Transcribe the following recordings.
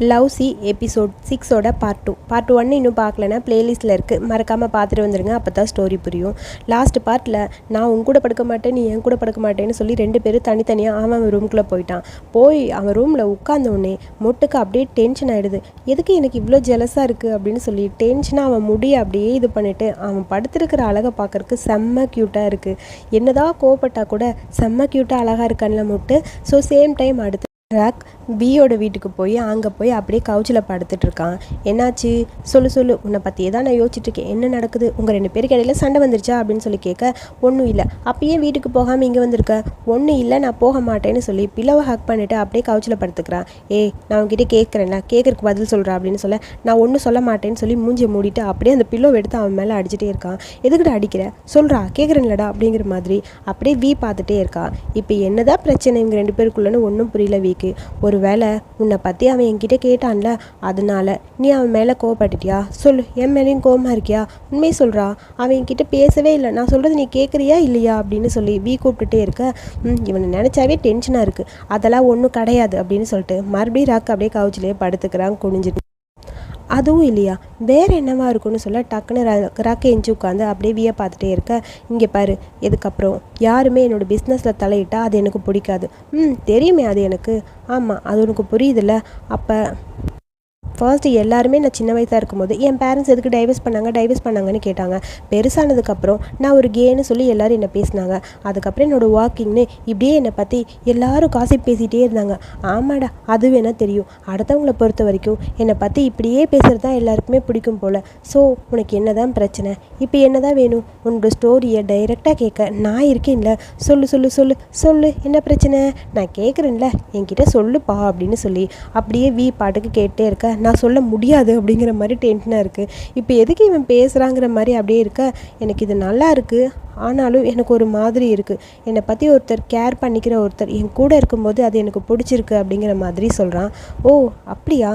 Love C episode சிக்ஸோட part two part one இன்னும் பார்க்கலனா பிளேலிஸ்ட்டில் இருக்குது மறக்காமல் பார்த்துட்டு வந்துடுங்க அப்போ தான் ஸ்டோரி புரியும் லாஸ்ட் பார்ட்டில் நான் உன் கூட படுக்க மாட்டேன் நீ என் கூட படுக்க மாட்டேன்னு சொல்லி ரெண்டு பேரும் தனித்தனியாக அவன் அவன் ரூம்குள்ளே போயிட்டான். போய் அவன் ரூமில் உட்காந்தோடனே மொட்டுக்கு அப்படியே டென்ஷன் ஆகிடுது எதுக்கு எனக்கு இவ்வளோ ஜெலஸாக இருக்குது அப்படின்னு சொல்லி டென்ஷனாக அவன் முடிய அப்படியே இது பண்ணிவிட்டு அவன் படுத்திருக்கிற அழகை பார்க்கறக்கு செம்ம க்யூட்டாக இருக்குது என்னதான் கோவப்பட்டால் கூட செம்ம க்யூட்டாக அழகாக இருக்கான்ல மொட்டு. ஸோ சேம் டைம் அடுத்து ராக் பியோட வீட்டுக்கு போய் அங்கே போய் அப்படியே கவுச்சில் படுத்துட்டு இருக்கான். என்னாச்சு? சொல்லு சொல்லு. உன்னை பற்றியே தான் நான் யோசிச்சிட்டுருக்கேன் என்ன நடக்குது? உங்கள் ரெண்டு பேருக்கு இடையில சண்டை வந்துருச்சா? அப்படின்னு சொல்லி கேட்க ஒன்றும் இல்லை. அப்பயே வீட்டுக்கு போகாமல் இங்கே வந்திருக்க. ஒன்றும் இல்லை நான் போக மாட்டேன்னு சொல்லி பிளவை ஹக் பண்ணிவிட்டு அப்படியே கவுச்சில் படுத்துக்கிறான். ஏ நான் உங்ககிட்ட கேட்குறேன்ல கேட்குறக்கு பதில் சொல்கிறேன் அப்படின்னு சொல்ல நான் ஒன்றும் சொல்ல மாட்டேன்னு சொல்லி மூஞ்சி மூடிட்டு அப்படியே அந்த பில்லோ எடுத்து அவன் மேலே அடிச்சிட்டே இருக்கான். எதுக்கிட்ட அடிக்கிற? சொல்கிறா கேட்குறேன்லடா அப்படிங்கிற மாதிரி அப்படியே வீ பார்த்துட்டே இருக்கா இப்போ என்னதான் பிரச்சனை இவங்க ரெண்டு பேருக்குள்ளன்னு ஒன்றும் புரியல வீக்கு ஒரு வேளை உன்னை பற்றி அவன் என்கிட்ட கேட்டான்ல அதனால நீ அவன் மேலே கோவப்பட்டுட்டியா? சொல்லு என் மேலேயும் கோவமாக இருக்கியா? உண்மை சொல்கிறா அவன் என்கிட்ட பேசவே இல்லை. நான் சொல்கிறது நீ கேட்குறியா இல்லையா? அப்படின்னு சொல்லி வீ கூப்பிட்டுட்டே இருக்க. இவனை நினச்சாவே டென்ஷனாக இருக்குது அதெல்லாம் ஒன்றும் கிடையாது அப்படின்னு சொல்லிட்டு மறுபடியும் ராக்கு அப்படியே கவுச்சிலே படுத்துக்கிறான் குனிஞ்சிட்டு. அதுவும் இல்லையா? வேற என்னவா இருக்கும்னு சொல்ல டக்குன்னு ராக்கை எஞ்சி உட்காந்து அப்படியே விய பார்த்துட்டே இருக்க இங்கே பாரு இதுக்கப்புறம் யாருமே என்னோட பிஸ்னஸில் தலையிட்டால் அது எனக்கு பிடிக்காது. ம் தெரியுமே அது எனக்கு. ஆமாம் அது உனக்கு புரியுதுல்ல அப்போ ஃபர்ஸ்ட் எல்லாருமே நான் சின்ன வயசாக இருக்கும்போது என் பேரண்ட்ஸ் எதுக்கு டைவர்ஸ் பண்ணாங்க? டைவர்ஸ் பண்ணாங்கன்னு கேட்டாங்க. பெருசானதுக்கப்புறம் நான் ஒரு கேன்னு சொல்லி எல்லோரும் என்னை பேசினாங்க. அதுக்கப்புறம் என்னோட வாக்கிங்னு இப்படியே என்னை பற்றி எல்லாரும் காசு பேசிகிட்டே இருந்தாங்க. ஆமாடா அது வேணால் தெரியும். அடுத்தவங்களை பொறுத்த வரைக்கும் என்னை பற்றி இப்படியே பேசுகிறது தான் எல்லாருக்குமே பிடிக்கும் போல். ஸோ உனக்கு என்ன தான் பிரச்சனை? இப்போ என்ன தான் வேணும்? உன்னோட ஸ்டோரியை டைரெக்டாக கேட்க நான் இருக்கேன்ல. சொல்லு சொல்லு சொல்லு. சொல்லு என்ன பிரச்சனை? நான் கேட்குறேன்ல. என்கிட்ட சொல்லுப்பா அப்படின்னு சொல்லி அப்படியே வீ பாட்டுக்கு கேட்டே இருக்க நான் சொல்ல முடியாது அப்படிங்கிற மாதிரி டென்ஷனாக இருக்குது இப்போ எதுக்கு இவன் பேசுகிறாங்கிற மாதிரி அப்படியே இருக்க? எனக்கு இது நல்லா இருக்குது ஆனாலும் எனக்கு ஒரு மாதிரி இருக்குது என்னை பற்றி ஒருத்தர் கேர் பண்ணிக்கிற ஒருத்தர் என் கூட இருக்கும்போது அது எனக்கு பிடிச்சிருக்கு அப்படிங்கிற மாதிரி சொல்கிறான் ஓ அப்படியா?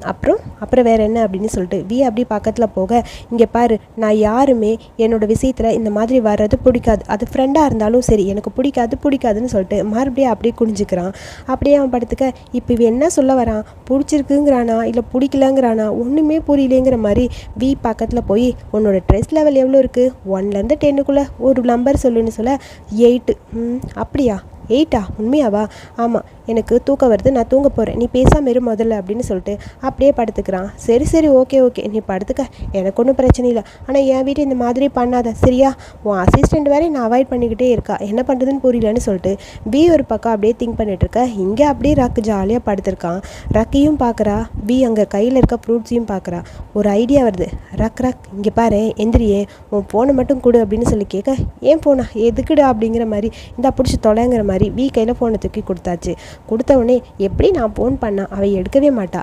அப்புறம்? அப்புறம் வேறு என்ன அப்படின்னு சொல்லிட்டு வி அப்படி பக்கத்தில் போக. இங்கே பாரு நான் யாருமே என்னோடய விஷயத்தில் இந்த மாதிரி வர்றது பிடிக்காது. அது ஃப்ரெண்டாக இருந்தாலும் சரி எனக்கு பிடிக்காது பிடிக்காதுன்னு சொல்லிட்டு மறுபடியும் அப்படியே குனிஞ்சுக்கிறான். அப்படியே அவன் படுத்துக்க இப்போ இவன் என்ன சொல்ல வரான்? பிடிச்சிருக்குங்கிறானா? இல்லை பிடிக்கலங்கிறானா? ஒன்றுமே புரியலேங்கிற மாதிரி வி பக்கத்தில் போய் உன்னோட ட்ரெஸ் லெவல் எவ்வளோ இருக்குது ஒன்லேருந்து டென்னுக்குள்ளே ஒரு நம்பர் சொல்லுன்னு சொல்ல எயிட்டு ம் அப்படியா? எயிட்டா உண்மையாவா? ஆமாம் எனக்கு தூக்கம் வருது நான் தூங்க போகிறேன் நீ பேசாமல் இரு முதல்ல அப்படின்னு சொல்லிட்டு அப்படியே படுத்துக்கிறான். சரி சரி ஓகே ஓகே. நீ படுத்துக்க. எனக்கு ஒன்றும் பிரச்சனை இல்லை. ஆனால் என் வீட்டு இந்த மாதிரி பண்ணாத. சரியா? உன் அசிஸ்டண்ட் வேற நான் அவாய்ட் பண்ணிக்கிட்டே இருக்கா. என்ன பண்ணுறதுன்னு புரியலன்னு சொல்லிட்டு பி ஒரு பக்கம் அப்படியே திங்க் பண்ணிகிட்டு இருக்க. இங்கே அப்படியே ரக்கு ஜாலியாக படுத்திருக்கான். ரக்கையும் பார்க்குறா பி அங்கே கையில் இருக்க ஃப்ரூட்ஸையும் பார்க்குறா ஒரு ஐடியா வருது. ரக் ரக் இங்கே பாரு எந்திரியே. உன் ஃபோனை மட்டும் கொடு அப்படின்னு சொல்லி கேட்க ஏன் ஃபோனா எதுக்குடா? அப்படிங்கிற மாதிரி இந்தா பிடிச்சி தொலைங்கிற மாதிரி. வி கையில் ஃபோனை தூக்கி கொடுத்தாச்சு. கொடுத்த உடனே எப்படி நான் ஃபோன் பண்ணேன் அவள் எடுக்கவே மாட்டா.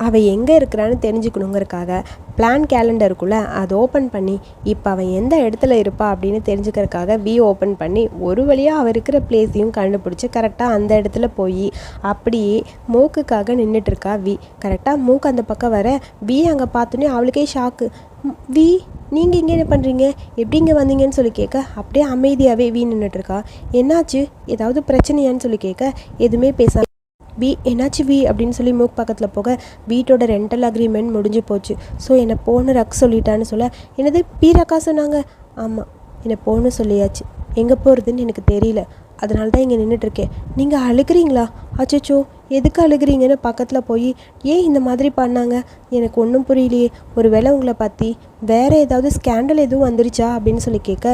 அவள் எங்கே இருக்கிறான்னு தெரிஞ்சுக்கணுங்கிறக்காக பிளான் கேலண்டருக்குள்ளே அதை ஓப்பன் பண்ணி இப்போ அவன் எந்த இடத்துல இருப்பா அப்படின்னு தெரிஞ்சுக்கிறதுக்காக வி ஓப்பன் பண்ணி ஒரு வழியாக அவள் இருக்கிற பிளேஸையும் கண்டுபிடிச்சி கரெக்டாக அந்த இடத்துல போய் அப்படியே மூக்குக்காக நின்றுட்டுருக்கா வி கரெக்டாக மூக்கு அந்த பக்கம் வர வி அங்கே பார்த்தோன்னே அவளுக்கே ஷாக்கு வி நீங்கள் இங்கே என்ன பண்ணுறீங்க எப்படி இங்கே வந்தீங்கன்னு சொல்லி கேட்க அப்படியே அமைதியாகவே வீ நின்றுட்டுருக்கா என்னாச்சு? ஏதாவது பிரச்சனையான்னு சொல்லி கேட்க எதுவுமே பேச வி என்னாச்சு வி? அப்படின்னு சொல்லி மூக் பக்கத்தில் போக வீட்டோட ரெண்டல் அக்ரிமெண்ட் முடிஞ்சு போச்சு. ஸோ என்னை போன ரக் சொல்லிட்டான்னு சொல்ல என்னது பீரக்கா சொன்னாங்க. ஆமாம் என்னை போன்னு சொல்லியாச்சு. எங்கே போகிறதுன்னு எனக்கு தெரியல. அதனால தான் இங்கே நின்றுட்டுருக்கேன் நீங்கள் அழுகிறீங்களா? அச்சோ எதுக்கு அழுகிறீங்கன்னு பக்கத்தில் போய் ஏன் இந்த மாதிரி பண்ணாங்க? எனக்கு ஒன்றும் புரியலையே. ஒரு வேளை உங்களை பற்றி வேறு ஏதாவது ஸ்கேண்டல் எதுவும் வந்துருச்சா அப்படின்னு சொல்லி கேட்க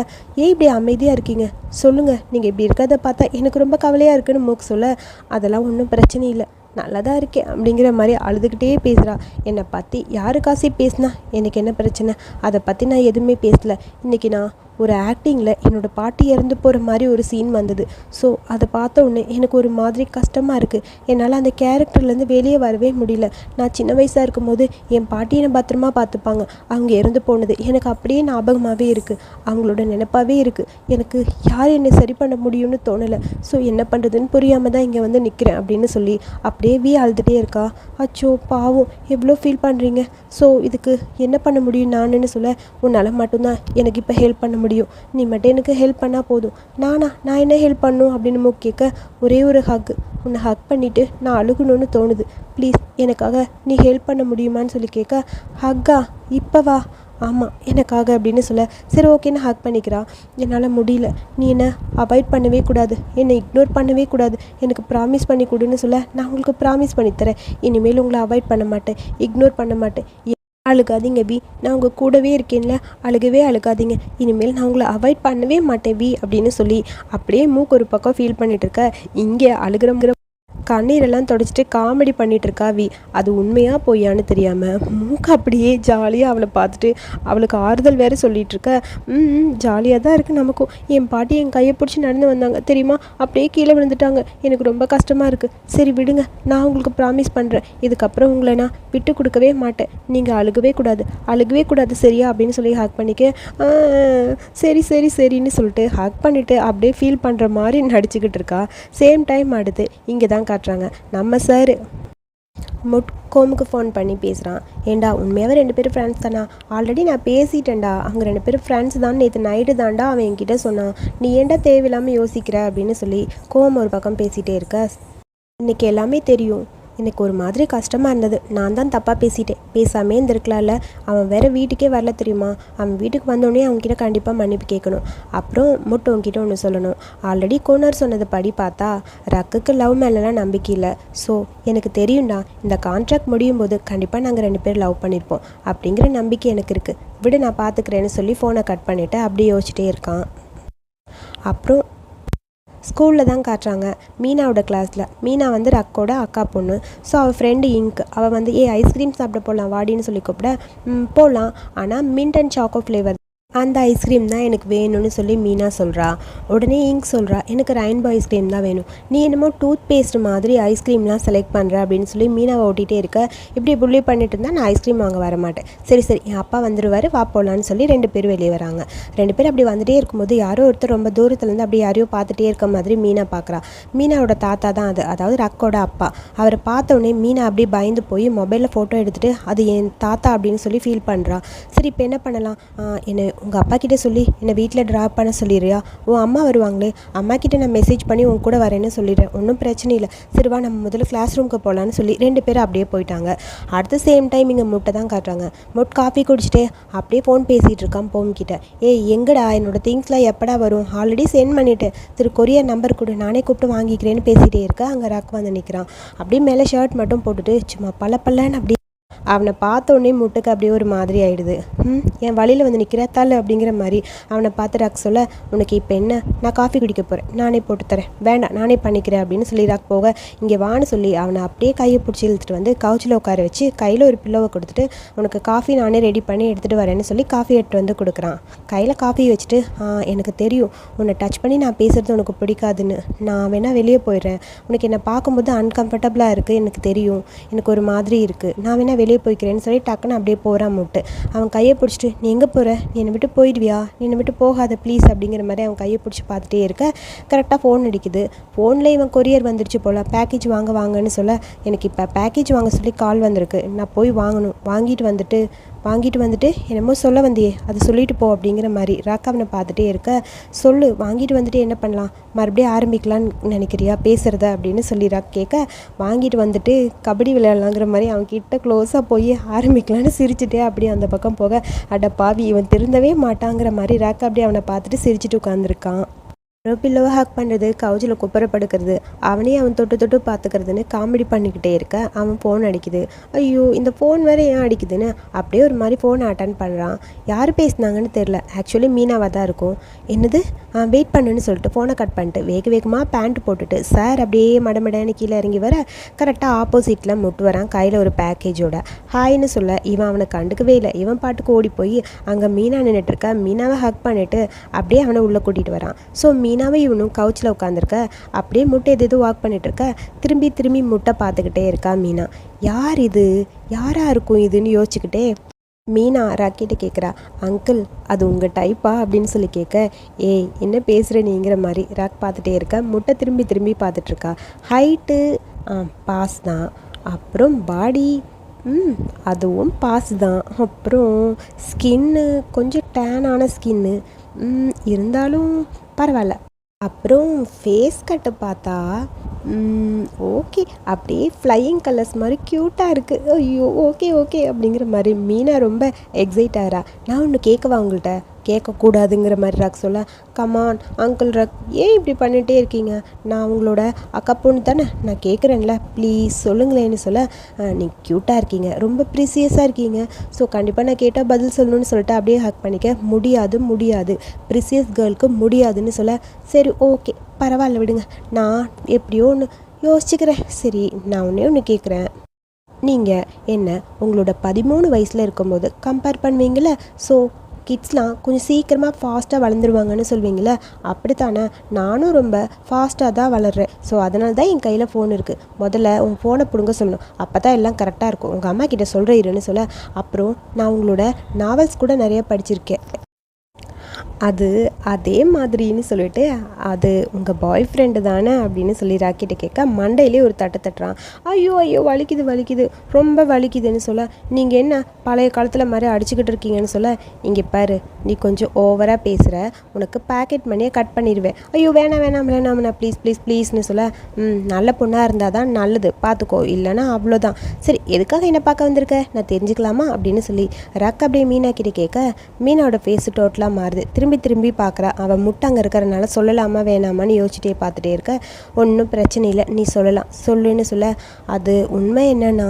ஏன் இப்படி அமைதியாக இருக்கீங்க? சொல்லுங்கள் நீங்கள் இப்படி இருக்கிறத பார்த்தா எனக்கு ரொம்ப கவலையாக இருக்குன்னு மூக்கு சொல்ல அதெல்லாம் ஒன்றும் பிரச்சனை இல்லை. நல்லா தான் இருக்கேன். அப்படிங்கிற மாதிரி அழுதுகிட்டே பேசுகிறா என்னை பற்றி யாருக்காசி பேசினா? எனக்கு என்ன பிரச்சனை? அதை பற்றி நான் எதுவுமே பேசலை. இன்றைக்கி நான் ஒரு ஆக்டிங்கில் என்னோடய பாட்டி இறந்து போகிற மாதிரி ஒரு சீன் வந்தது. ஸோ அதை பார்த்த உடனே எனக்கு ஒரு மாதிரி கஷ்டமாக இருக்குது என்னால் அந்த கேரக்டர்லேருந்து வெளியே வரவே முடியல. நான் சின்ன வயசாக இருக்கும்போது என் பாட்டி என்னை பத்திரமா பார்த்துப்பாங்க. அவங்க இறந்து போனது எனக்கு அப்படியே ஞாபகமாகவே இருக்குது அவங்களோட நினப்பாகவே இருக்குது எனக்கு யார் என்னை சரி பண்ண முடியும்னு தோணலை. ஸோ என்ன பண்ணுறதுன்னு புரியாமல் தான் இங்கே வந்து நிற்கிறேன் அப்படின்னு சொல்லி அப்படியே வீ அழுதுகிட்டே இருக்கா. அச்சோ பாவம். எவ்வளோ ஃபீல் பண்ணுறீங்க ஸோ இதுக்கு என்ன பண்ண முடியும்? நானுன்னு சொல்ல உன்னால் மட்டும்தான் எனக்கு இப்போ ஹெல்ப் பண்ண முடியும் முடியும். நீ மட்டும் எனக்கு ஹெல்ப் பண்ணால் போதும். நானா நான் என்ன ஹெல்ப் பண்ணும் அப்படின்னு மூ கேட்க ஒரே ஒரு ஹக்கு உன்னை ஹக் பண்ணிவிட்டு நான் அழுகணும்னு தோணுது. ப்ளீஸ் எனக்காக நீ ஹெல்ப் பண்ண முடியுமான்னு சொல்லி கேட்க ஹக்கா இப்போ வா. ஆமாம் எனக்காக அப்படின்னு சொல்ல சரி ஓகேன்னு ஹக் பண்ணிக்கிறா. என்னால் முடியல. நீ என்னை அவாய்ட் பண்ணவே கூடாது. என்னை இக்னோர் பண்ணவே கூடாது. எனக்கு ப்ராமிஸ் பண்ணி கொடுன்னு சொல்ல நான் உங்களுக்கு ப்ராமிஸ் பண்ணித்தரேன் இனிமேல் உங்களை அவாய்ட் பண்ண மாட்டேன். இக்னோர் பண்ண மாட்டேன். அழுகாதீங்க பி. நான் உங்கள் கூடவே இருக்கேன்ல. அழுகவே அழுகாதீங்க. இனிமேல் நான் உங்களை அவாய்ட் பண்ணவே மாட்டேன் பி அப்படின்னு சொல்லி அப்படியே மூக்கு ஒரு பக்கம் ஃபீல் பண்ணிட்டு இருக்க. இங்கே அழுகிற கண்ணீரெல்லாம் தொடச்சிட்டு காமெடி பண்ணிட்டு இருக்கா வி. அது உண்மையாக பொய்யான்னு தெரியாமல் மூக்கு அப்படியே ஜாலியாக அவளை பார்த்துட்டு அவளுக்கு ஆறுதல் வேறு சொல்லிட்டு இருக்க ம் ஜாலியாக தான் இருக்குது நமக்கும். என் பாட்டி என் கையை பிடிச்சி நடந்து வந்தாங்க. தெரியுமா? அப்படியே கீழே விழுந்துட்டாங்க. எனக்கு ரொம்ப கஷ்டமாக இருக்குது சரி விடுங்க நான் உங்களுக்கு ப்ராமிஸ் பண்ணுறேன் இதுக்கப்புறம் உங்களை நான் விட்டு கொடுக்கவே மாட்டேன். நீங்கள் அழுகவே கூடாது. அழுகவே கூடாது சரியா? அப்படின்னு சொல்லி ஹேக் பண்ணிக்க. சரி சரி சரின்னு சொல்லிட்டு ஹேக் பண்ணிவிட்டு அப்படியே ஃபீல் பண்ணுற மாதிரி நடிச்சுக்கிட்டு இருக்கா. சேம் டைம் அடுத்து இங்கே தான் காட்டுறாங்க. நம்ம சார் முட்கோமுக்கு ஃபோன் பண்ணி பேசுகிறான் ஏண்டா உண்மையாகவே ரெண்டு பேரும் ஃப்ரெண்ட்ஸ் தானா? ஆல்ரெடி நான் பேசிட்டேன்டா. அவங்க ரெண்டு பேரும் ஃப்ரெண்ட்ஸ் தான். நேற்று நைட்டு தான்டா அவன் என்கிட்ட சொன்னான். நீ ஏன்டா தேவையில்லாமல் யோசிக்கிற? அப்படின்னு சொல்லி கோவம் ஒரு பக்கம் பேசிகிட்டே இருக்க. இன்னைக்கு எல்லாமே தெரியும். எனக்கு ஒரு மாதிரி கஷ்டமாக இருந்தது. நான் தான் தப்பாக பேசிட்டேன். பேசாமே இருந்திருக்கலாம்ல. அவன் வேற வீட்டுக்கே வரல தெரியுமா? அவன் வீட்டுக்கு வந்தோடனே அவன்கிட்ட கண்டிப்பாக மன்னிப்பு கேட்கணும். அப்புறம் முட்டு உங்ககிட்ட ஒன்று சொல்லணும். ஆல்ரெடி கோனர் சொன்னது படி பார்த்தா ரக்குக்கு லவ் மேலெலாம் நம்பிக்கை இல்லை. ஸோ எனக்கு தெரியும்டா. இந்த கான்ட்ராக்ட் முடியும் போது கண்டிப்பாக நாங்கள் ரெண்டு பேரும் லவ் பண்ணியிருப்போம் அப்படிங்கிற நம்பிக்கை எனக்கு இருக்குது விடு நான் பார்த்துக்கிறேன்னு சொல்லி ஃபோனை கட் பண்ணிவிட்டு அப்படியே யோசிச்சிட்டே இருக்கான். அப்புறம் ஸ்கூலில் தான் காட்டுறாங்க. மீனாவோட கிளாஸில் மீனா வந்து ரக்கோட அக்கா பொண்ணு. ஸோ அவள் ஃப்ரெண்டு இங்க் அவள் வந்து ஏ ஐஸ்கிரீம் சாப்பிட போகலாம் வாடின்னு சொல்லி கூப்பிட. போகலாம் ஆனால் மின்ட் அண்ட் சாக்கோ ஃப்ளேவர் அந்த ஐஸ்கிரீம் தான் எனக்கு வேணும்னு சொல்லி மீனா சொல்கிறா உடனே இங்க் சொல்கிறா எனக்கு ரெயின்போ ஐஸ்கிரீம் தான் வேணும். நீ என்னமோ டூத் பேஸ்ட் மாதிரி ஐஸ்கிரீம்லாம் செலக்ட் பண்ணுற அப்படின்னு சொல்லி மீனாவை ஓட்டிகிட்டே இருக்க. இப்படி புள்ளி பண்ணிட்டு இருந்தால் நான் ஐஸ்கிரீம் வாங்க வர மாட்டேன். சரி சரி என் அப்பா வந்துடுவார் வா போகலான்னு சொல்லி ரெண்டு பேரும் வெளியே வராங்க. ரெண்டு பேரும் அப்படி வந்துட்டே இருக்கும்போது யாரோ ஒருத்தர் ரொம்ப தூரத்துலேருந்து அப்படி யாரையோ பார்த்துட்டே இருக்க மாதிரி மீனா பார்க்குறா மீனாவோட தாத்தா தான் அது அதாவது ரக்கோட அப்பா. அவரை பார்த்த உடனே மீனா அப்படியே பயந்து போய் மொபைலில் ஃபோட்டோ எடுத்துகிட்டு அது என் தாத்தா அப்படின்னு சொல்லி ஃபீல் பண்ணுறா சரி இப்போ என்ன பண்ணலாம்? என்னை உங்கள் அப்பா கிட்டே சொல்லி என்னை வீட்டில் ட்ராப் பண்ண சொல்லிடுறியா? உன் அம்மா வருவாங்களே அம்மா கிட்டே நான் மெசேஜ் பண்ணி உன் கூட வரேன்னு சொல்லிடுறேன். ஒன்றும் பிரச்சனை இல்லை. சரிவா நம்ம முதல்ல கிளாஸ் ரூமுக்கு போகலான்னு சொல்லி ரெண்டு பேரும் அப்படியே போயிட்டாங்க. அடுத்த சேம் டைம் இங்கே முட்டை தான் காட்டுறாங்க. முட் காஃபி குடிச்சிட்டே அப்படியே ஃபோன் பேசிகிட்டு இருக்கான் போம் கிட்ட. ஏய் எங்கடா? என்னோட திங்ஸ்லாம் எப்படா வரும்? ஆல்ரெடி சென்ட் பண்ணிவிட்டேன் திரு கொரியர் நம்பர் கொடு. நானே கூப்பிட்டு வாங்கிக்கிறேன்னு பேசிகிட்டே இருக்க. அங்கே ரக் வந்து நிற்கிறான் அப்படியே மேலே ஷர்ட் மட்டும் போட்டுட்டு சும்மா பல பல்லன்னு அப்படியே அவனை பார்த்த உடனே முட்டுக்கு அப்படியே ஒரு மாதிரி ஆயிடுது. ம் என் வழியில் வந்து நிற்கிற தள்ளு அப்படிங்கிற மாதிரி அவனை பார்த்து ராக் சொல்ல உனக்கு இப்போ என்ன? நான் காஃபி குடிக்க போகிறேன் நானே போட்டு தரேன். வேண்டாம் நானே பண்ணிக்கிறேன் அப்படின்னு சொல்லி ராக் போக இங்கே வான்னு சொல்லி அவனை அப்படியே கையை பிடிச்சி இழுத்துட்டு வந்து கவுச்சில் உட்கார வச்சு கையில் ஒரு பில்லோவை கொடுத்துட்டு உனக்கு காஃபி நானே ரெடி பண்ணி எடுத்துகிட்டு வரேன்னு சொல்லி காஃபி எடுத்து வந்து கொடுக்குறான். கையில் காஃபி வச்சுட்டு எனக்கு தெரியும். உன்னை டச் பண்ணி நான் பேசுகிறது உனக்கு பிடிக்காதுன்னு. நான் வேணா வெளியே போயிடுறேன். உனக்கு என்னை பார்க்கும்போது அன்கம்ஃபர்டபுளாக இருக்குது எனக்கு தெரியும். எனக்கு ஒரு மாதிரி இருக்குது நான் வேணா வெளியே போய்க்கிறேன்னு சொல்லி டக்குன்னு அப்படியே போகிறான் முட்டு. அவன் கையை பிடிச்சிட்டு நீ எங்கே போகிற நீ என்னை விட்டு போயிடுவியா? நீ என்னை விட்டு போகாத ப்ளீஸ் அப்படிங்கிற மாதிரி அவன் கையை பிடிச்சி பார்த்துட்டே இருக்க. கரெக்டாக ஃபோன் அடிக்குது. ஃபோனில் இவன் கொரியர் வந்துருச்சு போல். பேக்கேஜ் வாங்க வாங்கன்னு சொல்ல. எனக்கு இப்போ பேக்கேஜ் வாங்க சொல்லி கால் வந்திருக்கு. நான் போய் வாங்கணும். வாங்கிட்டு வந்துட்டு வாங்கிட்டு வந்துட்டு என்னமோ சொல்ல வந்தியே அது சொல்லிட்டு போ அப்படிங்கிற மாதிரி ராக்காவனை அவனை பார்த்துட்டே இருக்க சொல்லு வாங்கிட்டு வந்துட்டு என்ன பண்ணலாம்? மறுபடியும் ஆரம்பிக்கலான்னு நினைக்கிறியா? பேசுகிறத அப்படின்னு சொல்லி ராக் கேட்க வாங்கிட்டு வந்துட்டு கபடி விளையாடலாங்கிற மாதிரி அவன் கிட்ட க்ளோஸாக போய் ஆரம்பிக்கலான்னு சிரிச்சுட்டே அப்படியே அந்த பக்கம் போக அட பாவி இவன் திருந்தவே மாட்டாங்கிற மாதிரி ராக் அப்படியே அவனை பார்த்துட்டு சிரிச்சிட்டு உட்காந்துருக்கான் அப்புறம் பில்லோவை ஹேக் பண்ணுறது கவுச்சில் குப்புற படுக்கிறது அவனே அவன் தொட்டு தொட்டு பார்த்துக்கிறதுன்னு காமெடி பண்ணிக்கிட்டே இருக்க. அவன் ஃபோன் அடிக்குது. ஐயோ இந்த ஃபோன் வேறு ஏன் அடிக்குதுன்னு அப்படியே ஒரு மாதிரி ஃபோனை அட்டன் பண்ணுறான் யார் பேசுனாங்கன்னு தெரில ஆக்சுவலி மீனாவாக தான் இருக்கும். என்னது? வெயிட் பண்ணுன்னு சொல்லிட்டு ஃபோனை கட் பண்ணிட்டு வேக வேகமாக பேண்ட் போட்டுட்டு சார் அப்படியே மடமடன்னு கீழே இறங்கி வர. கரெக்டாக ஆப்போசிட்டில் முட்டு வரான். கையில் ஒரு பேக்கேஜோட ஹாய்னு சொல்ல இவன் அவனை கண்டுக்கவே இல்லை. இவன் பாட்டுக்கு ஓடி போய் அங்கே மீனா நின்றுட்டு இருக்க. மீனாவை ஹக் பண்ணிவிட்டு அப்படியே அவனை உள்ளே கூட்டிகிட்டு வரான். ஸோ மீன் மீனாவை இவனும் கவுச்சில் உட்காந்துருக்க அப்படியே முட்டை எது எதுவும் வாக் பண்ணிகிட்ருக்க திரும்பி திரும்பி முட்டை பார்த்துக்கிட்டே இருக்கா மீனா. யார் இது? யாராக இருக்கும் இதுன்னு யோசிச்சுக்கிட்டே மீனா ராக்கிட்ட கேட்குறா அங்கிள் அது உங்கள் டைப்பா அப்படின்னு சொல்லி கேட்க ஏய் என்ன பேசுகிற நீங்கிற மாதிரி? ராக் பார்த்துட்டே இருக்க முட்டை திரும்பி திரும்பி பார்த்துட்ருக்கா ஹைட்டு பாஸ் தான். அப்புறம் பாடி ம் அதுவும் பாஸ் தான். அப்புறம் ஸ்கின்னு கொஞ்சம் டேனான ஸ்கின்னு இருந்தாலும் பரவாயில்ல. அப்புறம் ஃபேஸ் கட்டு பார்த்தா ஓகே அப்படியே ஃப்ளையிங் கலர்ஸ் மாதிரி க்யூட்டாக இருக்குது ஐயோ ஓகே ஓகே அப்படிங்கிற மாதிரி மீனா ரொம்ப எக்ஸைட் ஆகிறா நான் ஒன்று கேட்கவா உங்கள்கிட்ட கேட்கக்கூடாதுங்கிற மாதிரி ரக் சொல்ல கமான் அங்கிள் ரக் ஏன் இப்படி பண்ணிகிட்டே இருக்கீங்க? நான் உங்களோட அக்கா பொண்ணு தானே நான் கேட்குறேன்ல. ப்ளீஸ் சொல்லுங்களேன்னு சொல்ல நீ க்யூட்டாக இருக்கீங்க ரொம்ப ப்ரிசியஸாக இருக்கீங்க. ஸோ கண்டிப்பாக நான் கேட்டால் பதில் சொல்லணும்னு சொல்லிட்டு அப்படியே ஹக் பண்ணிக்க முடியாது முடியாது. ப்ரிசியஸ் கேர்ளுக்கு முடியாதுன்னு சொல்ல சரி ஓகே பரவாயில்ல விடுங்க. நான் எப்படியோ ஒன்று யோசிச்சுக்கிறேன். சரி நான் ஒன்றே ஒன்று கேட்குறேன். நீங்கள் என்ன உங்களோட பதிமூணு வயசில் இருக்கும்போது கம்பேர் பண்ணுவீங்கள ஸோ கிட்ஸ்லாம் கொஞ்சம் சீக்கிரமாக ஃபாஸ்ட்டாக வளர்ந்துருவாங்கன்னு சொல்வீங்களே அப்படித்தானே? நானும் ரொம்ப ஃபாஸ்ட்டாக தான் வளர்கிறேன் ஸோ அதனால தான் என் கையில் ஃபோன் இருக்குது முதல்ல உன் ஃபோனை பிடுங்க சொல்லணும். அப்போ தான் எல்லாம் கரெக்டாக இருக்கும். உங்கள் அம்மா கிட்ட சொல்கிற இருன்னு சொல்ல. அப்புறம் நான் உங்களோட நாவல்ஸ் கூட நிறைய படிச்சிருக்கேன். அது அதே மாதிரின்னு சொல்லிட்டு அது உங்கள் பாய் ஃப்ரெண்டு தானே அப்படின்னு சொல்லி ராக்கிட்ட கேட்க மண்டையிலே ஒரு தட்டு தட்டுறான். ஐயோ ஐயோ வலிக்குது வலிக்குது ரொம்ப வலிக்குதுன்னு சொல்ல நீங்கள் என்ன பழைய காலத்தில் மாதிரி அடிச்சுக்கிட்டு இருக்கீங்கன்னு சொல்ல இங்கே பாரு நீ கொஞ்சம் ஓவராக பேசுகிற உனக்கு பேக்கெட் மணியை கட் பண்ணிடுவேன் ஐயோ வேணாம் வேணாம் வேணாம் நான் ப்ளீஸ் ப்ளீஸ் ப்ளீஸ்னு சொல்ல ம் நல்ல பொண்ணாக இருந்தால் தான் நல்லது பார்த்துக்கோ இல்லைனா அவ்வளோதான் சரி எதுக்காக என்ன பார்க்க வந்திருக்க? நான் தெரிஞ்சுக்கலாமா? அப்படின்னு சொல்லி ரக் அப்படியே மீனா கிட்ட கேட்க மீனாவோட ஃபேஸ் டோட்டலாக மாறுது. திரும்பி திரும்பி பார்க்குறா. அவன் முட்டை அங்கே இருக்கிறனால சொல்லலாமா வேணாமான்னு யோசிச்சுட்டே பார்த்துட்டே இருக்க. ஒன்றும் பிரச்சனை இல்லை நீ சொல்லலாம். சொல்லுன்னு சொல்ல அது உண்மை என்னன்னா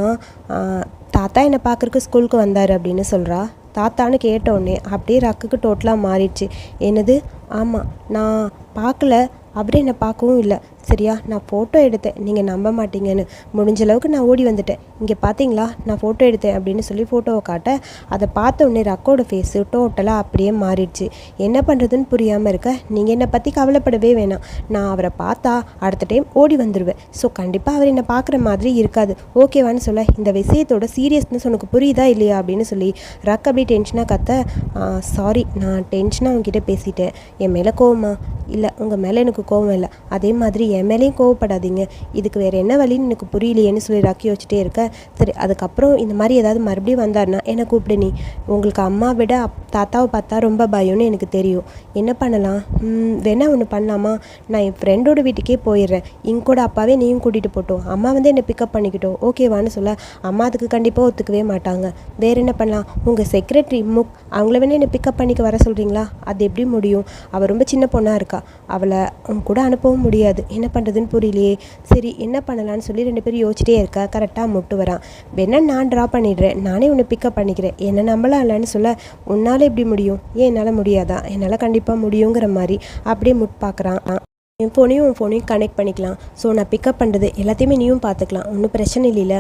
தாத்தா என்னை பார்க்குறக்கு ஸ்கூலுக்கு வந்தார் அப்படின்னு சொல்கிறா தாத்தான்னு கேட்டோடனே அப்படியே ரக்குக்கு டோட்டலாக மாறிடுச்சு. என்னது? ஆமாம் நான் பார்க்கல. அப்படியே என்னை பார்க்கவும் இல்லை. சரியா? நான் ஃபோட்டோ எடுத்தேன். நீங்கள் நம்ப மாட்டீங்கன்னு. முடிஞ்ச அளவுக்கு நான் ஓடி வந்துட்டேன். இங்கே பார்த்தீங்களா நான் ஃபோட்டோ எடுத்தேன் அப்படின்னு சொல்லி ஃபோட்டோவை காட்ட அதை பார்த்த உடனே ரக்கோட ஃபேஸு டோட்டலாக அப்படியே மாறிடுச்சு. என்ன பண்ணுறதுன்னு புரியாமல் இருக்க நீங்கள் என்னை பற்றி கவலைப்படவே வேணாம். நான் அவரை பார்த்தா அடுத்த டைம் ஓடி வந்துடுவேன் ஸோ கண்டிப்பாக அவர் என்னை பார்க்குற மாதிரி இருக்காது. ஓகேவான்னு சொல்ல இந்த விஷயத்தோட சீரியஸ்னஸ் உனக்கு புரியுதா இல்லையா அப்படின்னு சொல்லி ரக் அப்படி டென்ஷனாக கத்த சாரி நான் டென்ஷனாக அவங்ககிட்ட பேசிட்டேன். என் மேலே கோவமா? இல்லை உங்கள் மேலே எனக்கு கோவம் இல்லை. அதே மாதிரி என் மேலேயும் கோவப்படாதீங்க. இதுக்கு வேறு என்ன வழின்னு எனக்கு புரியலையேன்னு சொல்லி ராக்கி வச்சுட்டே இருக்க சரி அதுக்கப்புறம் இந்த மாதிரி ஏதாவது மறுபடியும் வந்தார்னா என்னை கூப்பிடு நீ. உங்களுக்கு அம்மா விட அப் தாத்தாவை பார்த்தா ரொம்ப பயம்னு எனக்கு தெரியும். என்ன பண்ணலாம்? வேணா ஒன்று பண்ணலாமா? நான் என் ஃப்ரெண்டோட வீட்டுக்கே போயிடுறேன். இங்கூட அப்பாவே நீயும் கூட்டிகிட்டு போட்டோம் அம்மா வந்து என்னை பிக்கப் பண்ணிக்கிட்டோம் ஓகேவான்னு சொல்ல அம்மா அதுக்கு கண்டிப்பாக ஒத்துக்கவே மாட்டாங்க. வேறு என்ன பண்ணலாம்? உங்கள் செக்ரட்டரி முக் அவங்கள வேணால் என்னை பிக்கப் பண்ணிக்க வர சொல்கிறீங்களா அது எப்படி முடியும்? அவள் ரொம்ப சின்ன பொண்ணாக இருக்கா. அவளை கூட அனுப்பவும் முடியாது. என்ன பண்ணுறதுன்னு புரியலையே. சரி என்ன பண்ணலான்னு சொல்லி ரெண்டு பேரும் யோசிச்சிட்டே இருக்கா. கரெக்டாக முட்டு வரான். வேணா நான் ட்ரா பண்ணிடுறேன். நானே உன்னை பிக்கப் பண்ணிக்கிறேன். என்ன நம்பலாம் இல்லைன்னு சொல்ல உன்னால் எப்படி முடியும்? ஏன் என்னால் முடியாதா? என்னால் கண்டிப்பாக முடியுங்கிற மாதிரி. அப்படியே முட் பார்க்குறான் என் ஃபோனையும் உன் ஃபோனையும் கனெக்ட் பண்ணிக்கலாம். ஸோ நான் பிக்கப் பண்ணுறது எல்லாத்தையுமே நீயும் பார்த்துக்கலாம் ஒன்றும் பிரச்சனை இல்லைல்ல.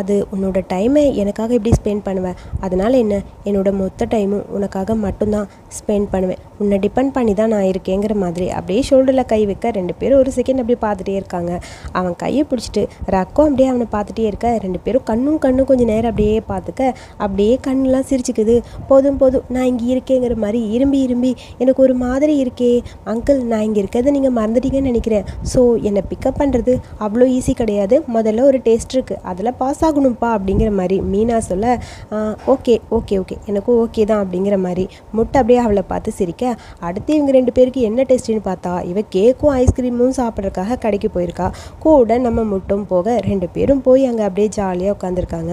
அது உன்னோட டைமை எனக்காக எப்படி ஸ்பெண்ட் பண்ணுவேன் அதனால் என்ன? என்னோட மொத்த டைமும் உனக்காக மட்டும்தான் ஸ்பெண்ட் பண்ணுவேன். உன்னை டிபெண்ட் பண்ணி தான் நான் இருக்கேங்கிற மாதிரி. அப்படியே ஷோல்டரில் கை வைக்க ரெண்டு பேரும் ஒரு செகண்ட் அப்படியே பார்த்துட்டே இருக்காங்க. அவன் கையை பிடிச்சிட்டு ரக்கம் அப்படியே அவனை பார்த்துட்டே இருக்க. ரெண்டு பேரும் கண்ணும் கண்ணும் கொஞ்சம் நேரம் அப்படியே பார்த்துக்க. அப்படியே கண்ணெலாம் சிரிச்சுக்குது. போதும் போதும். நான் இங்கே இருக்கேங்கிற மாதிரி இரும்பி இரும்பி எனக்கு ஒரு மாதிரி இருக்கே. அங்கிள் நான் இங்கே இருக்கிறத நீங்கள் மறந்துட்டீங்கன்னு நினைக்கிறேன். ஸோ என்னை பிக்கப் பண்ணுறது அவ்வளோ ஈஸி கிடையாது. முதல்ல ஒரு டேஸ்ட் இருக்குது அதில் பாஸ் பாஸ் ஆகணும்ப்பா அப்படிங்கிற மாதிரி மீனா சொல்ல ஓகே ஓகே ஓகே எனக்கும் ஓகே தான் அப்படிங்கிற மாதிரி. முட்டை அப்படியே அவளை பார்த்து சிரிக்க அடுத்து இவங்க ரெண்டு பேருக்கு என்ன டெஸ்ட்டுன்னு பார்த்தா இவ கேக்கும் ஐஸ்கிரீமும் சாப்பிட்றதுக்காக கடைக்கு போயிருக்கா. கூட நம்ம முட்டும் போக ரெண்டு பேரும் போய் அங்கே அப்படியே ஜாலியாக உட்காந்துருக்காங்க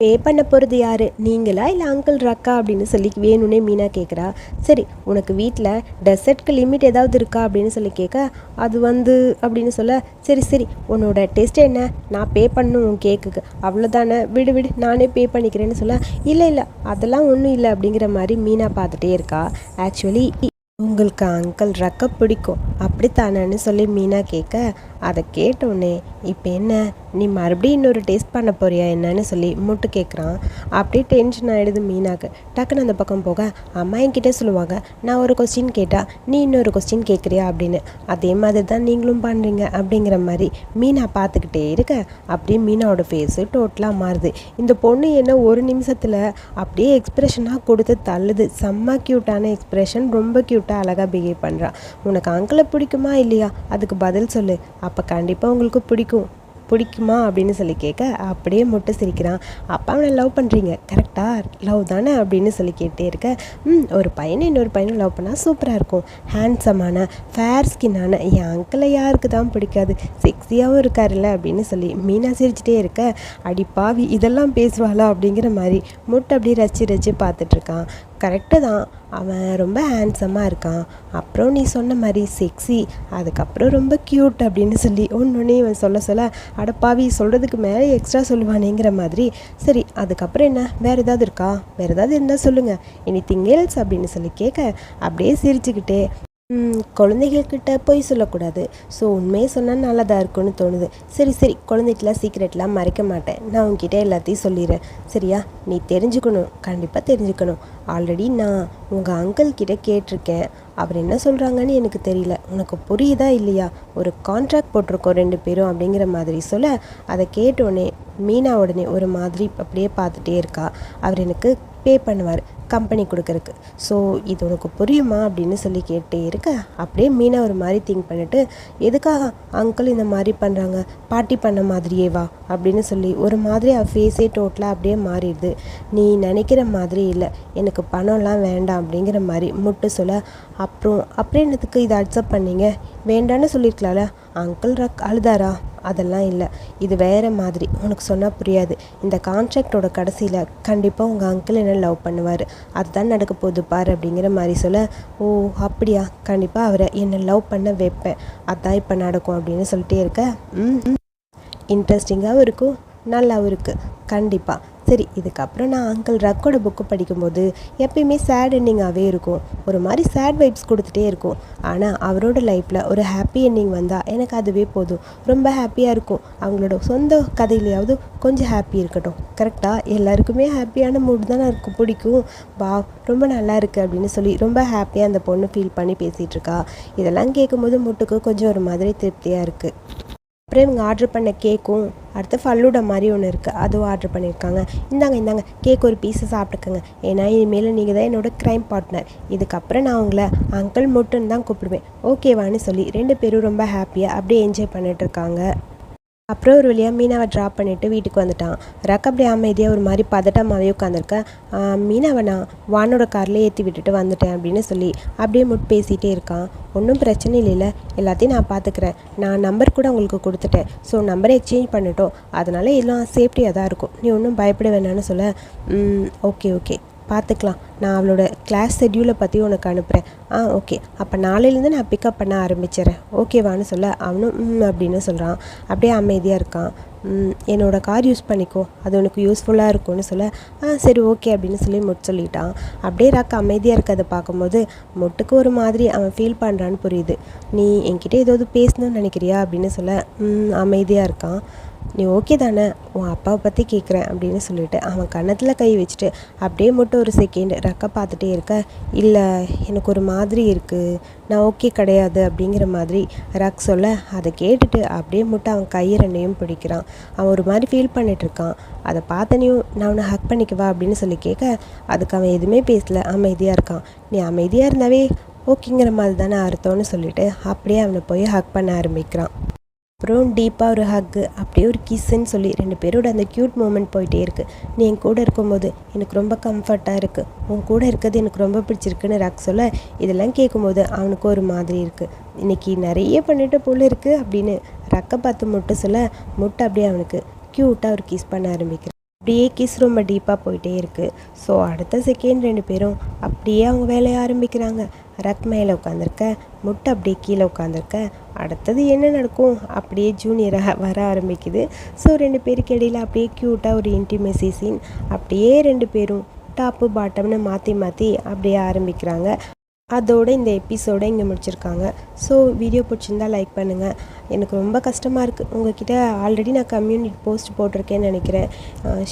பே பண்ண போகிறது யார்? நீங்களா? இல்லை அங்கிள் ரக்கா அப்படின்னு சொல்லி வேணும்னே மீனா கேட்குறா சரி உனக்கு வீட்டில் டெசர்ட்க்கு லிமிட் ஏதாவது இருக்கா அப்படின்னு சொல்லி கேட்க அது வந்து அப்படின்னு சொல்ல சரி சரி உன்னோட டெஸ்ட் என்ன? நான் பே பண்ணும் உன் கேக்குக்கு அவ்வளோதானே விடு விடு நானே பே பண்ணிக்கிறேன்னு சொல்ல இல்லை இல்லை அதெல்லாம் ஒன்றும் இல்லை அப்படிங்கிற மாதிரி மீனா பார்த்துட்டே இருக்கா. ஆக்சுவலி உங்களுக்கு அங்கிள் ரக்க பிடிக்கும். அப்படித்தானேன்னு சொல்லி மீனா கேட்க அதை கேட்டோடனே இப்போ என்ன? நீ மறுபடியும் இன்னொரு டேஸ்ட் பண்ண போறியா என்னன்னு சொல்லி முட்டு கேட்குறான் அப்படியே டென்ஷன் ஆகிடுது மீனாக்கு. டக்குன்னு அந்த பக்கம் போக அம்மா என்கிட்ட சொல்லுவாங்க நான் ஒரு கொஸ்டின் கேட்டால் நீ இன்னொரு கொஸ்டின் கேட்குறியா அப்படின்னு. அதே மாதிரி தான் நீங்களும் பண்ணுறீங்க அப்படிங்கிற மாதிரி மீனா பார்த்துக்கிட்டே இருக்க அப்படியே மீனாவோட ஃபேஸு டோட்டலாக மாறுது. இந்த பொண்ணு என்ன ஒரு நிமிஷத்தில் அப்படியே எக்ஸ்ப்ரெஷனாக கொடுத்து தள்ளுது. செம்ம க்யூட்டான எக்ஸ்ப்ரெஷன் ரொம்ப க்யூட்டாக அழகாக பிஹேவ் பண்ணுறான் உனக்கு அங்கிளை பிடிக்குமா இல்லையா? அதுக்கு பதில் சொல்லு. அப்போ கண்டிப்பாக உங்களுக்கு பிடிக்கும். பிடிக்குமா அப்படின்னு சொல்லி கேட்க அப்படியே முட்டை சிரிக்கிறான். அப்பா அவனை லவ் பண்ணுறீங்க கரெக்டாக லவ் தானே? அப்படின்னு சொல்லி கேட்டே இருக்க ம் ஒரு பையனை இன்னொரு பையனை லவ் பண்ணால் சூப்பராக இருக்கும். ஹேண்ட்ஸமான ஃபேர் ஸ்கின்னான என் அங்கிளை யாருக்கு தான் பிடிக்காது? செக்ஸியாகவும் இருக்காருல்ல? அப்படின்னு சொல்லி மீனா சிரிச்சிட்டே இருக்க அடி பாவி இதெல்லாம் பேசுவாளா? அப்படிங்கிற மாதிரி முட்டை அப்படியே ரசிச்சு ரசிச்சு பார்த்துட்ருக்கான் கரெக்டு தான். அவன் ரொம்ப ஹேண்ட்ஸமாக இருக்கான். அப்புறம் நீ சொன்ன மாதிரி செக்ஸி அதுக்கப்புறம் ரொம்ப க்யூட் அப்படின்னு சொல்லி ஒன்று இவன் சொல்ல சொல்ல அடப்பாவி சொல்கிறதுக்கு மேலே எக்ஸ்ட்ரா சொல்லுவானேங்கிற மாதிரி. சரி அதுக்கப்புறம் என்ன? வேறு ஏதாவது இருக்கா? வேறு ஏதாவது இருந்தால் சொல்லுங்கள் எனி திங் எல்ஸ் அப்படின்னு சொல்லி கேட்க அப்படியே சிரிச்சுக்கிட்டே குழந்தைகள்கிட்ட பொய் சொல்லக்கூடாது. ஸோ உண்மையை சொன்னால் நல்லதாக இருக்கும்னு தோணுது. சரி சரி குழந்தைக்கெலாம் சீக்ரெட்லாம் மறைக்க மாட்டேன். நான் உன்கிட்ட எல்லாத்தையும் சொல்லிடுறேன் சரியா? நீ தெரிஞ்சுக்கணும். கண்டிப்பாக தெரிஞ்சுக்கணும். ஆல்ரெடி நான் உங்கள் அங்கிள் கிட்ட கேட்டிருக்கேன். அவர் என்ன சொல்கிறாங்கன்னு எனக்கு தெரியல. உனக்கு புரியுதா இல்லையா? ஒரு கான்ட்ராக்ட் போட்டிருக்கோம் ரெண்டு பேரும் அப்படிங்கிற மாதிரி சொல்ல அதை கேட்டோடனே மீனா உடனே ஒரு மாதிரி அப்படியே பார்த்துட்டே இருக்கா. அவர் எனக்கு பே பண்ணுவார். கம்பெனி கொடுக்குறக்கு ஸோ இது உனக்கு புரியுமா அப்படின்னு சொல்லி கேட்டே இருக்க. அப்படியே மீனா ஒரு மாதிரி திங்க் பண்ணிவிட்டு எதுக்காக அங்கிள் இந்த மாதிரி பண்ணுறாங்க பாட்டி பண்ண மாதிரியே வா அப்படின்னு சொல்லி ஒரு மாதிரி ஃபேஸே டோட்டலாக அப்படியே மாறிடுது. நீ நினைக்கிற மாதிரி இல்லை. எனக்கு பணம்லாம் வேண்டாம் அப்படிங்கிற மாதிரி முட்டு சொல்ல அப்புறம் அப்புறம் என்னத்துக்கு இதை அக்செப்ட் பண்ணீங்க? வேண்டான்னு சொல்லியிருக்கலாம்ல. அங்கிள் ரக் அழுதாரா? அதெல்லாம் இல்லை. இது வேறு மாதிரி. உனக்கு சொன்னால் புரியாது. இந்த கான்ட்ராக்டோட கடைசியில் கண்டிப்பாக உங்கள் அங்கிள் என்ன லவ் பண்ணுவார். அதுதான் நடக்க போகுது பாரு அப்படிங்கிற மாதிரி சொல்ல ஓ அப்படியா? கண்டிப்பாக அவரை என்னை லவ் பண்ண வைப்பேன். அதான் இப்போ நடக்கும் அப்படின்னு சொல்லிட்டே இருக்க. இன்ட்ரெஸ்டிங்காகவும் இருக்கும். நல்லாவும் இருக்குது கண்டிப்பாக சரி இதுக்கப்புறம் நான் அங்கிள் ரக்கோட புக்கு படிக்கும்போது எப்பயுமே சேட் எண்டிங்காகவே இருக்கும். ஒரு மாதிரி சேட் வைப்ஸ் கொடுத்துட்டே இருக்கும். ஆனால் அவரோட லைஃப்பில் ஒரு ஹாப்பி எண்டிங் வந்தால் எனக்கு அதுவே போதும். ரொம்ப ஹாப்பியாக இருக்கும். அவங்களோட சொந்த கதையிலையாவது கொஞ்சம் ஹாப்பி இருக்கட்டும். கரெக்டாக எல்லாருக்குமே ஹாப்பியான மூட் தான் எனக்கு பிடிக்கும். வா ரொம்ப நல்லா இருக்குது அப்படின்னு சொல்லி ரொம்ப ஹாப்பியாக அந்த பொண்ணு ஃபீல் பண்ணி பேசிகிட்ருக்கா இதெல்லாம் கேட்கும்போது முட்டுக்கு கொஞ்சம் ஒரு மாதிரி திருப்தியாக இருக்குது அப்புறம் இவங்க ஆர்டர் பண்ண கேக்கும் அடுத்து ஃபல்லூடா மாதிரி ஒன்று இருக்குது அதுவும் ஆர்டர் பண்ணியிருக்காங்க. இந்தாங்க இந்தாங்க கேக் ஒரு பீஸை சாப்பிட்டுக்கோங்க. ஏன்னா இனிமேல் நீங்கள் தான் என்னோட க்ரைம் பார்ட்னர் இதுக்கப்புறம் நான் உங்களை அங்கிள் மட்டும் தான் கூப்பிடுவேன். ஓகேவான்னு சொல்லி ரெண்டு பேரும் ரொம்ப ஹாப்பியாக அப்படியே என்ஜாய் பண்ணிகிட்ருக்காங்க அப்புறம் ஒரு வழியாக மீனாவை ட்ராப் பண்ணிவிட்டு வீட்டுக்கு வந்துட்டான். ரக் அப்படியே அமைதியாக ஒரு மாதிரி பதட்டமாகவே உட்காந்துருக்க மீனாவை நான் வானோட காரில் ஏற்றி விட்டுட்டு வந்துட்டேன் அப்படின்னு சொல்லி அப்படியே முட் பேசிகிட்டே இருக்கான். ஒன்றும் பிரச்சனை இல்லைல்ல எல்லாத்தையும் நான் பார்த்துக்கிறேன் நான் நம்பர் கூட உங்களுக்கு கொடுத்துட்டேன். ஸோ நம்பரை எக்ஸ்சேஞ்ச் பண்ணிட்டோம். அதனால எல்லாம் சேஃப்டியாக தான் இருக்கும். நீ ஒன்றும் பயப்பட வேணாம்னு சொல்ல. Okay okay. பார்த்துக்கலாம். நான் அவளோட கிளாஸ் ஷெட்யூலை பற்றி உனக்கு அனுப்புகிறேன் ஆ ஓகே அப்போ நாளையிலேருந்து நான் பிக்கப் பண்ண ஆரம்பிச்சிடுறேன். ஓகேவான்னு சொல்ல அவனும் ம் அப்படின்னு சொல்கிறான் அப்படியே அமைதியாக இருக்கான். என்னோட கார் யூஸ் பண்ணிக்கோ. அது உனக்கு யூஸ்ஃபுல்லாக இருக்கும்னு சொல்ல ஆ சரி ஓகே அப்படின்னு சொல்லி முட் சொல்லிட்டான். அப்படியே ராக் அமைதியாக இருக்கிறத பார்க்கும்போது முட்டுக்கு ஒரு மாதிரி அவன் ஃபீல் பண்ணுறான்னு புரியுது. நீ என்கிட்ட ஏதாவது பேசணும்னு நினைக்கிறியா? அப்படின்னு சொல்ல அமைதியாக இருக்கான். நீ ஓகே தானே? உன் அப்பாவை பற்றி கேட்குறேன் அப்படின்னு சொல்லிட்டு அவன் கன்னத்தில் கை வச்சுட்டு அப்படியே மட்டும் ஒரு செகண்ட் ரக்க பார்த்துட்டே இருக்க. இல்லை எனக்கு ஒரு மாதிரி இருக்குது நான் ஓகே கிடையாது அப்படிங்கிற மாதிரி ரக் சொல்ல அதை கேட்டுட்டு அப்படியே மட்டும் அவன் கை ரெண்டையும் பிடிக்கிறான். அவன் ஒரு மாதிரி ஃபீல் பண்ணிகிட்ருக்கான் அதை பார்த்தனையும் நான் உன்னை ஹக் பண்ணிக்கவா அப்படின்னு சொல்லி கேட்க அதுக்கு அவன் எதுவுமே பேசல. அமைதியாக இருக்கான். நீ அமைதியாக இருந்தாவே ஓகேங்கிற மாதிரி தானே அர்த்தம்னு சொல்லிட்டு அப்படியே அவனை போய் ஹக் பண்ண ஆரம்பிக்கிறான். அப்புறம் டீப்பாக ஒரு ஹக்கு அப்படியே ஒரு கிஸ்ஸுன்னு சொல்லி ரெண்டு பேரோட அந்த க்யூட் மூமெண்ட் போயிட்டே இருக்குது நீ என் கூட இருக்கும்போது எனக்கு ரொம்ப கம்ஃபர்ட்டாக இருக்குது உன் கூட இருக்கிறது எனக்கு ரொம்ப பிடிச்சிருக்குன்னு ரக் சொல்ல இதெல்லாம் கேட்கும்போது அவனுக்கு ஒரு மாதிரி இருக்குது இன்னைக்கு நிறைய பண்ணிட்ட போல இருக்குது அப்படின்னு ரக்கை பார்த்து முட்டை சொல்ல முட்டை அப்படியே அவனுக்கு க்யூட்டாக ஒரு கிஸ் பண்ண ஆரம்பிக்கிறான். அப்படியே கிஸ் ரொம்ப டீப்பாக போயிட்டே இருக்குது ஸோ அடுத்த செகண்ட் ரெண்டு பேரும் அப்படியே அவங்க வேலையை ஆரம்பிக்கிறாங்க. ரக் மேலே உட்காந்துருக்க முட்டை அப்படியே கீழே உட்காந்துருக்க அடுத்தது என்ன நடக்கும்? அப்படியே ஜூனியராக வர ஆரம்பிக்குது. ஸோ ரெண்டு பேருக்கு இடையில் அப்படியே க்யூட்டாக ஒரு இன்டிமேசி சீன் அப்படியே ரெண்டு பேரும் டாப்பு பாட்டம்னு மாற்றி மாற்றி அப்படியே ஆரம்பிக்கிறாங்க. அதோட இந்த எபிசோடை இங்கே முடிச்சிருக்காங்க. ஸோ வீடியோ பிடிச்சிருந்தா லைக் பண்ணுங்கள் எனக்கு ரொம்ப கஷ்டமாக இருக்குது உங்ககிட்ட ஆல்ரெடி நான் கம்யூனிட்டி போஸ்ட் போட்டிருக்கேன்னு நினைக்கிறேன்.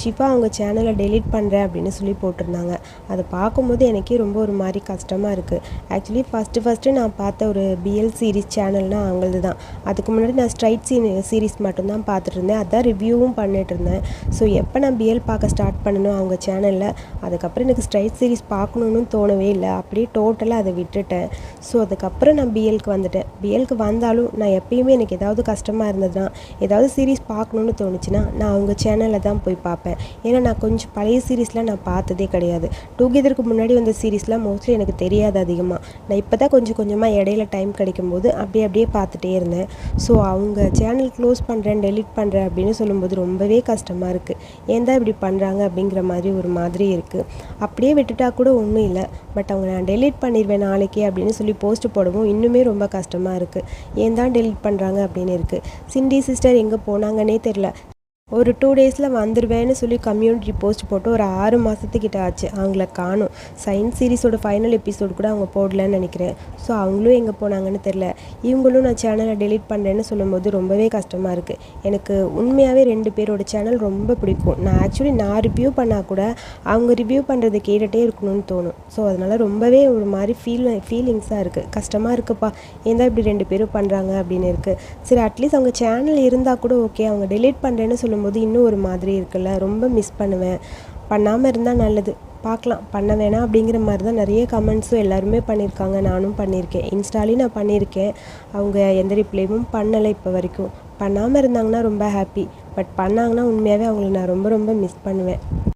ஷிஃபா அவங்க சேனலை டெலீட் பண்ணுறேன் அப்படின்னு சொல்லி போட்டிருந்தாங்க. அதை பார்க்கும்போது எனக்கே ரொம்ப ஒரு மாதிரி கஷ்டமாக இருக்குது ஆக்சுவலி ஃபஸ்ட்டு ஃபஸ்ட்டு நான் பார்த்த ஒரு பிஎல் சீரிஸ் சேனல்னால் அவங்களது தான் அதுக்கு முன்னாடி நான் ஸ்ட்ரைட் சீ சீரிஸ் மட்டும்தான் பார்த்துட்டு இருந்தேன் அதான் ரிவ்யூவும் பண்ணிட்டு இருந்தேன் ஸோ எப்போ நான் பிஎல் பார்க்க ஸ்டார்ட் பண்ணணும் அவங்க சேனலில் அதுக்கப்புறம் எனக்கு ஸ்ட்ரைட் சீரிஸ் பார்க்கணுன்னு தோணவே இல்லை. அப்படியே டோட்டலாக அதை விட்டுட்டேன். ஸோ அதுக்கப்புறம் நான் பிஎல்க்கு வந்துட்டேன். பிஎல்க்கு வந்தாலும் நான் எப்பயுமே எனக்கு ஏதாவது கஷ்டமாக இருந்ததுன்னா ஏதாவது சீரிஸ் பார்க்கணுன்னு தோணுச்சுன்னா நான் அவங்க சேனலில் தான் போய் பார்ப்பேன். ஏன்னா நான் கொஞ்சம் பழைய சீரீஸ்லாம் நான் பார்த்ததே கிடையாது. டூகெதருக்கு முன்னாடி வந்த சீரிஸ்லாம் மோஸ்ட்லி எனக்கு தெரியாது அதிகமாக நான் இப்போ தான் கொஞ்சம் கொஞ்சமாக இடையில டைம் கிடைக்கும்போது அப்படியே அப்படியே பார்த்துட்டே இருந்தேன். ஸோ அவங்க சேனல் க்ளோஸ் பண்ணுறேன் டெலிட் பண்ணுறேன் அப்படின்னு சொல்லும்போது ரொம்பவே கஷ்டமாக இருக்குது ஏன் தான் இப்படி பண்ணுறாங்க அப்படிங்கிற மாதிரி ஒரு மாதிரி இருக்குது அப்படியே விட்டுட்டா கூட ஒன்றும் இல்லை. பட் அவங்க நான் டெலிட் பண்ணிடுவேன் நாளைக்கு அப்படின்னு சொல்லி போஸ்ட் போடவும் இன்னுமே ரொம்ப கஷ்டமாக இருக்குது ஏன் தான் டெலிட் பண்ணுறாங்க அப்படின்னு இருக்குது சிண்டி சிஸ்டர் எங்கே போனாங்கன்னே தெரில ஒரு டூ டேஸில் வந்துடுவேன்னு சொல்லி கம்யூனிட்டி போஸ்ட் போட்டு ஒரு ஆறு மாதத்துக்கிட்ட ஆச்சு. அவங்கள காணும். சயின்ஸ் சீரிஸோட ஃபைனல் எபிசோடு கூட அவங்க போடலன்னு நினைக்கிறேன். ஸோ அவங்களும் எங்கே போனாங்கன்னு தெரில இவங்களும் நான் சேனலை டெலீட் பண்ணுறேன்னு சொல்லும்போது ரொம்பவே கஷ்டமாக இருக்குது எனக்கு உண்மையாகவே ரெண்டு பேரோட சேனல் ரொம்ப பிடிக்கும். நான் ஆக்சுவலி நான் ரிவ்யூ பண்ணால் கூட அவங்க ரிவ்யூ பண்ணுறதை கேட்டுகிட்டே இருக்கணும்னு தோணும். ஸோ அதனால் ரொம்பவே ஒரு மாதிரி ஃபீல் ஃபீலிங்ஸாக இருக்குது கஷ்டமாக இருக்குப்பா. ஏன் தான் இப்படி ரெண்டு பேரும் பண்ணுறாங்க அப்படின்னு இருக்குது சரி அட்லீஸ்ட் அவங்க சேனல் இருந்தால் கூட ஓகே அவங்க டெலிட் பண்ணுறேன்னு சொல்லும்போது இன்னும் ஒரு மாதிரி இருக்குல்ல. ரொம்ப மிஸ் பண்ணுவேன். பண்ணாமல் இருந்தால் நல்லது. பார்க்கலாம். பண்ண வேணாம் அப்படிங்கிற மாதிரி தான் நிறைய கமெண்ட்ஸும் எல்லாருமே பண்ணியிருக்காங்க. நானும் பண்ணியிருக்கேன். இன்ஸ்டாலையும் நான் பண்ணியிருக்கேன். அவங்க எந்த ரிப்ளைவும் பண்ணலை இப்போ வரைக்கும். பண்ணாமல் இருந்தாங்கன்னா ரொம்ப ஹாப்பி பட் பண்ணாங்கன்னா உண்மையாகவே அவங்கள நான் ரொம்ப ரொம்ப மிஸ் பண்ணுவேன்.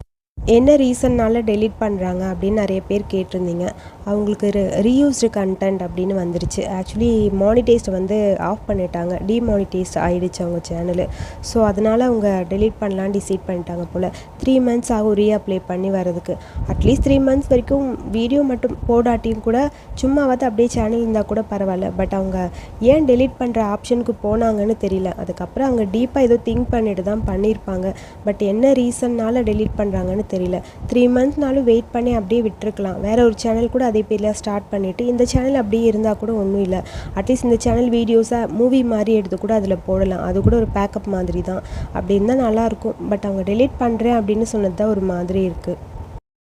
என்ன ரீசன்னால் டெலீட் பண்ணுறாங்க அப்படின்னு நிறைய பேர் கேட்டிருந்தீங்க. அவங்களுக்கு ரீயூஸ்டு கண்டென்ட் அப்படின்னு வந்துருச்சு. ஆக்சுவலி மானிடைஸ்ட் வந்து ஆஃப் பண்ணிட்டாங்க. டிமானிடைஸ்ட் ஆகிடுச்சு அவங்க சேனலு ஸோ அதனால் அவங்க டெலீட் பண்ணலாம் டிசைட் பண்ணிட்டாங்க போல். த்ரீ மந்த்ஸ் ஆகும் ரீஅப்ளை பண்ணி வரதுக்கு அட்லீஸ்ட் த்ரீ மந்த்ஸ் வரைக்கும் வீடியோ மட்டும் போடாட்டியும் கூட சும்மாவது அப்படியே சேனல் இருந்தால் கூட பரவாயில்ல. பட் அவங்க ஏன் டெலீட் பண்ணுற ஆப்ஷனுக்கு போனாங்கன்னு தெரியல. அதுக்கப்புறம் அவங்க டீப்பாக ஏதோ திங்க் பண்ணிட்டு தான் பண்ணியிருப்பாங்க பட் என்ன ரீசன்னால் டெலீட் பண்ணுறாங்கன்னு தெரியல. த்ரீ மந்த்னாலும் வெயிட் பண்ணி அப்படியே விட்டுருக்கலாம். வேறு ஒரு சேனல் கூட அதே பேரில் ஸ்டார்ட் பண்ணிவிட்டு இந்த சேனல் அப்படியே இருந்தால் கூட ஒன்றும் இல்லை. அட்லீஸ்ட் இந்த சேனல் வீடியோஸாக மூவி மாதிரி எடுத்து கூட அதில் போடலாம். அது கூட ஒரு பேக்கப் மாதிரி தான் அப்படி இருந்தால் நல்லாயிருக்கும் பட் அவங்க டெலீட் பண்ணுறேன் அப்படின்னு சொன்னது தான் ஒரு மாதிரி இருக்குது